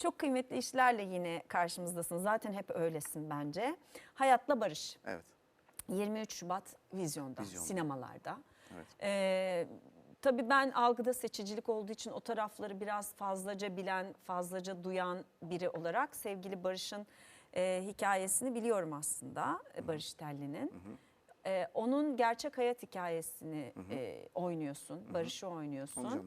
Çok kıymetli işlerle yine karşımızdasın. Zaten hep öylesin bence. Hayatla Barış. Evet. 23 Şubat vizyonda, Vizyonda. sinemalarda. Evet. Ee, tabii ben algıda seçicilik olduğu için o tarafları biraz fazlaca bilen, fazlaca duyan biri olarak sevgili Barış'ın e, hikayesini biliyorum aslında e, Barış Telli'nin. Ee, onun gerçek hayat hikayesini e, oynuyorsun, Barış'ı oynuyorsun. Onu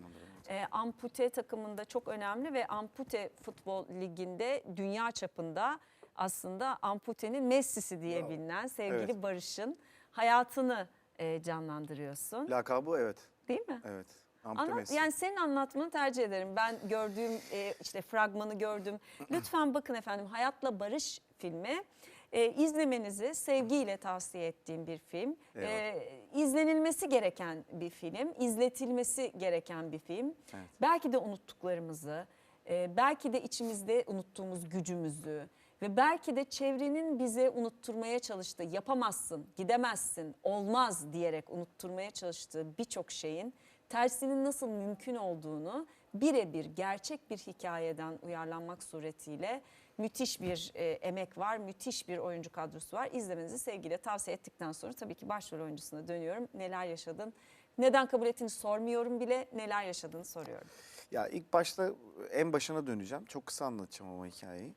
E, ampute takımında çok önemli ve ampute futbol liginde dünya çapında aslında amputenin Messi'si diye Bravo. bilinen sevgili Evet. Barış'ın hayatını e, canlandırıyorsun. Lakabı evet. Değil mi? Evet. Ampute Anlat, Messi. yani senin anlatmanı tercih ederim. Ben gördüğüm e, işte fragmanı gördüm. Lütfen bakın efendim Hayatla Barış filmi. E, izlemenizi sevgiyle tavsiye ettiğim bir film. E, izlenilmesi gereken bir film. izletilmesi gereken bir film. Evet. Belki de unuttuklarımızı, e, belki de içimizde unuttuğumuz gücümüzü ve belki de çevrenin bize unutturmaya çalıştığı yapamazsın, gidemezsin, olmaz diyerek unutturmaya çalıştığı birçok şeyin tersinin nasıl mümkün olduğunu birebir gerçek bir hikayeden uyarlanmak suretiyle müthiş bir e, emek var, müthiş bir oyuncu kadrosu var. İzlemenizi sevgiyle tavsiye ettikten sonra tabii ki başrol oyuncusuna dönüyorum. Neler yaşadın? Neden kabul ettiğini sormuyorum bile, neler yaşadığını soruyorum. Ya ilk başta en başına döneceğim. Çok kısa anlatacağım ama hikayeyi.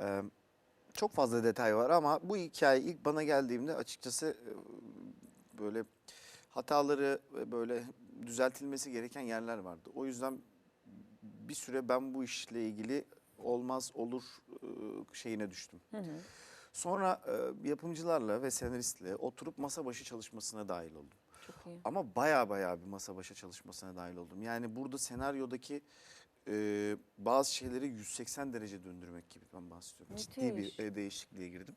Ee, çok fazla detay var ama bu hikaye ilk bana geldiğimde açıkçası böyle hataları ve böyle düzeltilmesi gereken yerler vardı. O yüzden bir süre ben bu işle ilgili olmaz olur e, şeyine düştüm. Sonra e, yapımcılarla ve senaristle oturup masa başı çalışmasına dahil oldum. Çok iyi. Ama baya baya bir masa başı çalışmasına dahil oldum. Yani burada senaryodaki e, bazı şeyleri 180 derece döndürmek gibi ben bahsediyorum. Ciddi Müthiş. bir e, değişikliğe girdim.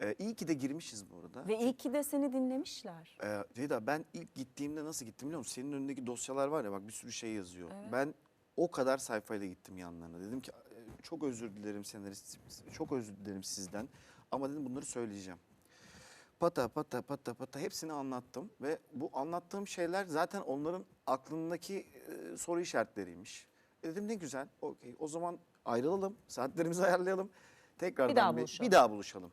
E, iyi ki de girmişiz bu arada. Ve iyi ki de seni dinlemişler. Ee, Ceyda ben ilk gittiğimde nasıl gittim biliyor musun? Senin önündeki dosyalar var ya bak bir sürü şey yazıyor. Ben o kadar sayfayla gittim yanlarına. Dedim ki "E, çok özür dilerim senarist, çok özür dilerim sizden. Ama dedim bunları söyleyeceğim. Pata pata pata pata hepsini anlattım. Ve bu anlattığım şeyler zaten onların aklındaki e, soru işaretleriymiş. E dedim ne güzel okey o zaman ayrılalım saatlerimizi ayarlayalım. Tekrardan Bir daha bir, buluşalım. bir daha buluşalım.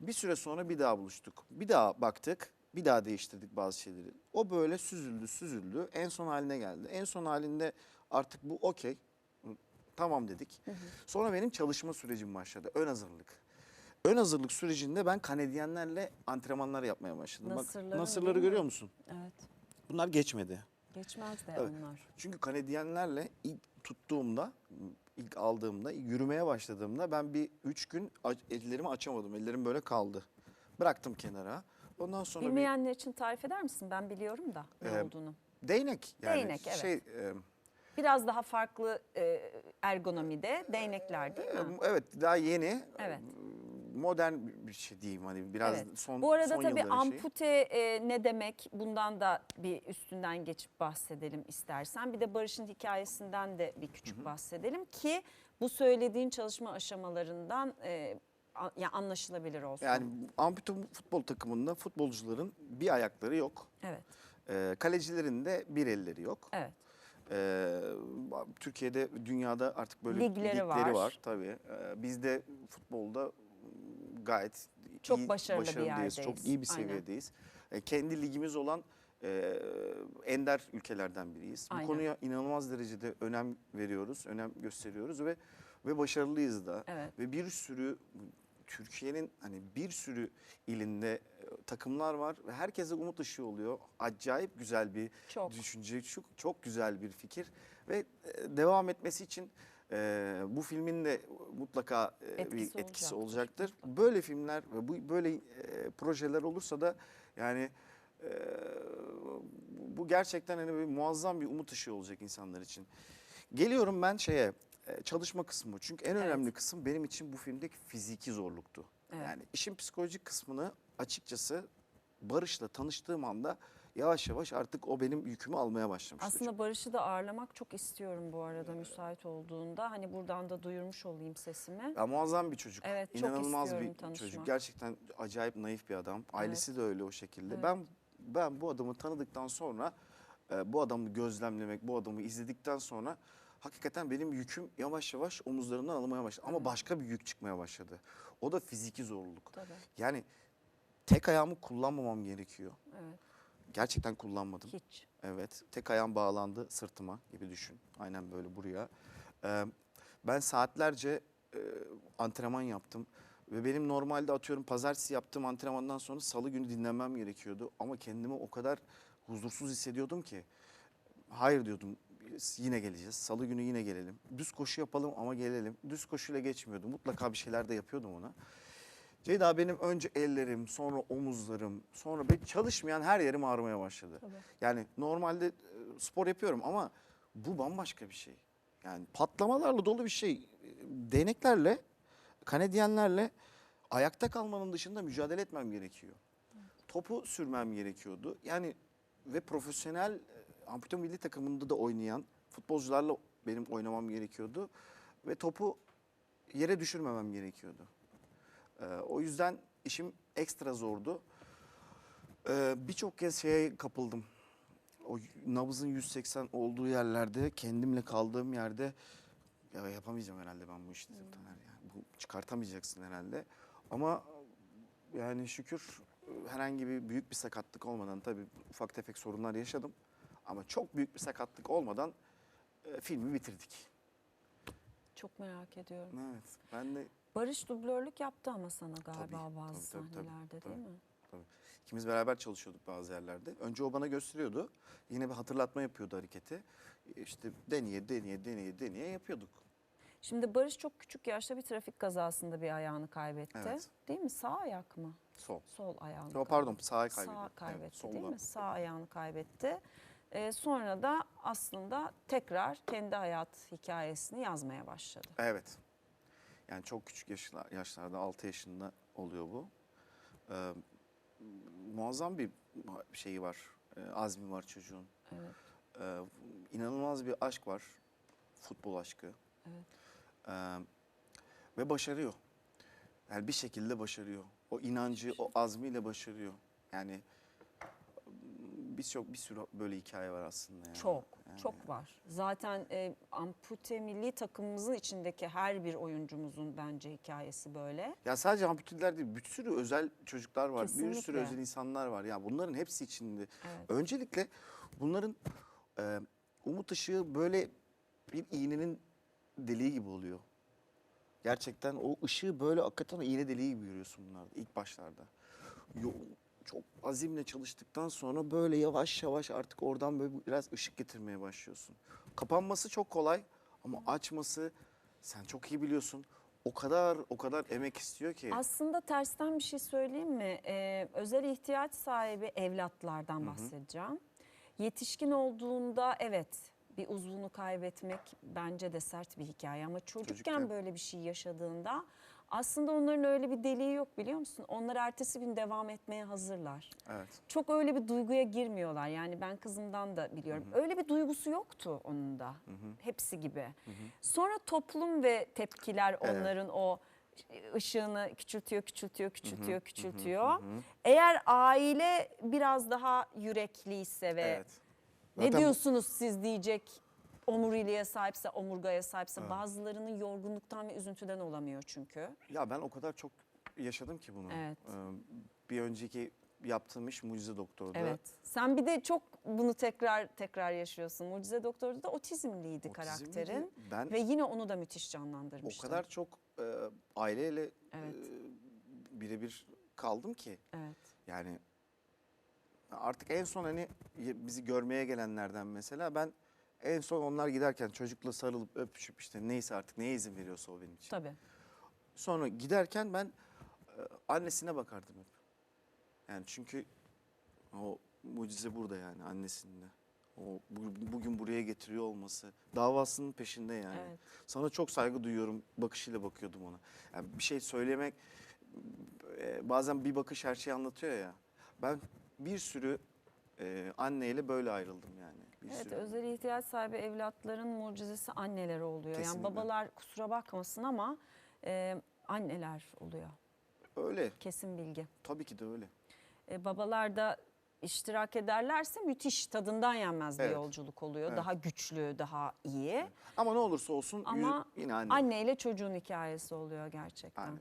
Bir süre sonra bir daha buluştuk. Bir daha baktık. Bir daha değiştirdik bazı şeyleri. O böyle süzüldü süzüldü. En son haline geldi. En son halinde artık bu okey. Tamam dedik. Sonra benim çalışma sürecim başladı. Ön hazırlık. Ön hazırlık sürecinde ben Kanadyenlerle antrenmanlar yapmaya başladım. Nasırların Bak, nasırları görüyor musun? Evet. Bunlar geçmedi. Geçmez de Evet. onlar. Çünkü Kanadyenlerle ilk tuttuğumda, ilk aldığımda, yürümeye başladığımda ben bir üç gün ellerimi açamadım. Ellerim böyle kaldı. Bıraktım kenara. Ondan sonra bir Bilmeyenler için tarif eder misin? Ben biliyorum da ne Ee, olduğunu. değnek yani Değnek, evet. şey e, Biraz daha farklı e, ergonomide değnekler değil mi? e, evet daha yeni Evet. e, modern bir şey diyeyim hani biraz Evet. son Bu arada son tabii ampute e, ne demek bundan da bir üstünden geçip bahsedelim istersen. Bir de Barış'ın hikayesinden de bir küçük bahsedelim ki bu söylediğin çalışma aşamalarından e, ya anlaşılabilir olsun. Yani ampute futbol takımında futbolcuların bir ayakları yok. Evet. E, kalecilerin de bir elleri yok. Evet. Ee, Türkiye'de, dünyada artık böyle Ligleri ligleri, var. var. tabii. Ee, biz de futbolda gayet Çok iyi, başarılı bir başarılıyız, Çok yerdeyiz. iyi bir Aynen. seviyedeyiz. Ee, kendi ligimiz olan e, ender ülkelerden biriyiz. Aynen. Bu konuya inanılmaz derecede önem veriyoruz, önem gösteriyoruz ve ve başarılıyız da. Evet. Ve bir sürü Türkiye'nin hani bir sürü ilinde takımlar var ve herkese umut ışığı oluyor. Acayip güzel bir Çok. düşünce, çok, çok güzel bir fikir ve e, devam etmesi için e, bu filmin de mutlaka e, Etkisi bir etkisi olacaktır. olacaktır. Böyle filmler ve bu böyle e, projeler olursa da yani e, bu gerçekten hani bir muazzam bir umut ışığı olacak insanlar için. Geliyorum ben şeye e, çalışma kısmı. Çünkü en Evet. önemli kısım benim için bu filmdeki fiziki zorluktu. Evet. Yani işin psikolojik kısmını açıkçası Barış'la tanıştığım anda yavaş yavaş artık o benim yükümü almaya başlamıştı. Aslında Barış'ı da ağırlamak çok istiyorum bu arada müsait olduğunda. Hani buradan da duyurmuş olayım sesimi. Ya muazzam bir çocuk. Evet, çok İnanılmaz istiyorum bir tanışmak. çocuk. Gerçekten acayip naif bir adam. Ailesi de öyle o şekilde. Ben ben bu adamı tanıdıktan sonra e, bu adamı gözlemlemek, bu adamı izledikten sonra hakikaten benim yüküm yavaş yavaş omuzlarımdan alınmaya başladı. Ama başka bir yük çıkmaya başladı. O da fiziki zorluk. Tabii. Yani tek ayağımı kullanmamam gerekiyor. Evet. Gerçekten kullanmadım. Hiç. Evet. Tek ayağım bağlandı sırtıma gibi düşün. Aynen böyle buraya. Ee, ben saatlerce e, antrenman yaptım. Ve benim normalde atıyorum pazartesi yaptığım antrenmandan sonra salı günü dinlenmem gerekiyordu. Ama kendimi o kadar huzursuz hissediyordum ki. Hayır diyordum yine geleceğiz. Salı günü yine gelelim. Düz koşu yapalım ama gelelim. Düz koşuyla geçmiyordu. Mutlaka bir şeyler de yapıyordum ona. Ceyda benim önce ellerim, sonra omuzlarım, sonra ben çalışmayan her yerim ağrımaya başladı. Tabii. Yani normalde e, spor yapıyorum ama bu bambaşka bir şey. Yani patlamalarla dolu bir şey. E, Değneklerle, kanedyenlerle ayakta kalmanın dışında mücadele etmem gerekiyor. Topu sürmem gerekiyordu. Yani ve profesyonel ampute milli takımında da oynayan futbolcularla benim oynamam gerekiyordu. Ve topu yere düşürmemem gerekiyordu. Ee, o yüzden işim ekstra zordu. Ee, Birçok kez şeye kapıldım. O nabızın 180 olduğu yerlerde, kendimle kaldığım yerde ya yapamayacağım herhalde ben bu işi. Taner Yani bu çıkartamayacaksın herhalde. Ama yani şükür e, herhangi bir büyük bir sakatlık olmadan tabii ufak tefek sorunlar yaşadım. Ama çok büyük bir sakatlık olmadan e, filmi bitirdik. Çok merak ediyorum. Evet. Ben de Barış dublörlük yaptı ama sana galiba Tabii, bazı tabii, tabii, tabii, sahnelerde tabii. değil mi? İkimiz beraber çalışıyorduk bazı yerlerde. Önce o bana gösteriyordu. Yine bir hatırlatma yapıyordu hareketi. İşte deneye deneye deneye deneye yapıyorduk. Şimdi Barış çok küçük yaşta bir trafik kazasında bir ayağını kaybetti. Evet. Değil mi? Sağ ayak mı? Sol. Sol ayağını. Yo, pardon sağa kaybetti. Sağ Evet, kaybetti solda. değil mi? Sağ ayağını kaybetti. Ee, sonra da aslında tekrar kendi hayat hikayesini yazmaya başladı. Evet. Yani çok küçük yaşlar, yaşlarda 6 yaşında oluyor bu. Ee, muazzam bir şeyi var. e, azmi var çocuğun. Evet. Ee, inanılmaz bir aşk var. Futbol aşkı. Evet. Ee, ve başarıyor. Yani bir şekilde başarıyor. O inancı, o azmiyle başarıyor. Yani birçok bir sürü böyle hikaye var aslında. Yani. Çok, Yani çok var. Zaten e, ampute milli takımımızın içindeki her bir oyuncumuzun bence hikayesi böyle. Ya sadece amputeliler değil, bir sürü özel çocuklar var, bir sürü Kesinlikle. özel insanlar var. Ya bunların hepsi içinde. Evet. Öncelikle bunların e, umut ışığı böyle bir iğnenin deliği gibi oluyor. Gerçekten o ışığı böyle hakikaten iğne deliği gibi görüyorsun bunlarda ilk başlarda. Yo, çok azimle çalıştıktan sonra böyle yavaş yavaş artık oradan böyle biraz ışık getirmeye başlıyorsun. Kapanması çok kolay ama açması sen çok iyi biliyorsun. O kadar o kadar emek istiyor ki. Aslında tersten bir şey söyleyeyim mi? Ee, özel ihtiyaç sahibi evlatlardan bahsedeceğim. Yetişkin olduğunda evet bir uzvunu kaybetmek bence de sert bir hikaye ama çocukken Çocukken. böyle bir şey yaşadığında aslında onların öyle bir deliği yok biliyor musun? Onlar ertesi gün devam etmeye hazırlar. Evet. Çok öyle bir duyguya girmiyorlar. Yani ben kızımdan da biliyorum. Öyle bir duygusu yoktu onun da. Hepsi gibi. Sonra toplum ve tepkiler onların o ışığını küçültüyor, küçültüyor, küçültüyor, küçültüyor. Eğer aile biraz daha yürekliyse ve Evet. ne Zaten diyorsunuz siz diyecek omuriliğe sahipse, omurgaya sahipse bazılarının yorgunluktan ve üzüntüden olamıyor çünkü. Ya ben o kadar çok yaşadım ki bunu. Evet. Ee, bir önceki yaptığım iş Mucize Doktor'da. Evet. Sen bir de çok bunu tekrar tekrar yaşıyorsun. Mucize Doktor'da da otizmliydi Otizmliydi. karakterin. Ben Ve yine onu da müthiş o canlandırmıştın. kadar çok e, aileyle Evet. e, birebir kaldım ki. Evet. Yani artık en son hani bizi görmeye gelenlerden mesela ben en son onlar giderken çocukla sarılıp öpüşüp işte neyse artık neye izin veriyorsa o benim için. Tabii. Sonra giderken ben e, annesine bakardım hep. Yani çünkü o mucize burada yani annesinde. O bu- bugün buraya getiriyor olması davasının peşinde yani. Evet. Sana çok saygı duyuyorum bakışıyla bakıyordum ona. Yani bir şey söylemek e, bazen bir bakış her şeyi anlatıyor ya. Ben bir sürü e, anneyle böyle ayrıldım yani. Bir Evet, sürü. özel ihtiyaç sahibi evlatların mucizesi anneler oluyor. Yani Kesinlikle. babalar kusura bakmasın ama e, anneler oluyor. Öyle. Kesin bilgi. Tabii ki de öyle. E, babalar da iştirak ederlerse müthiş tadından yenmez bir Evet. yolculuk oluyor. Evet. Daha güçlü, daha iyi. Ama ne olursa olsun Ama yine anne. anne ile çocuğun hikayesi oluyor gerçekten. Aynen.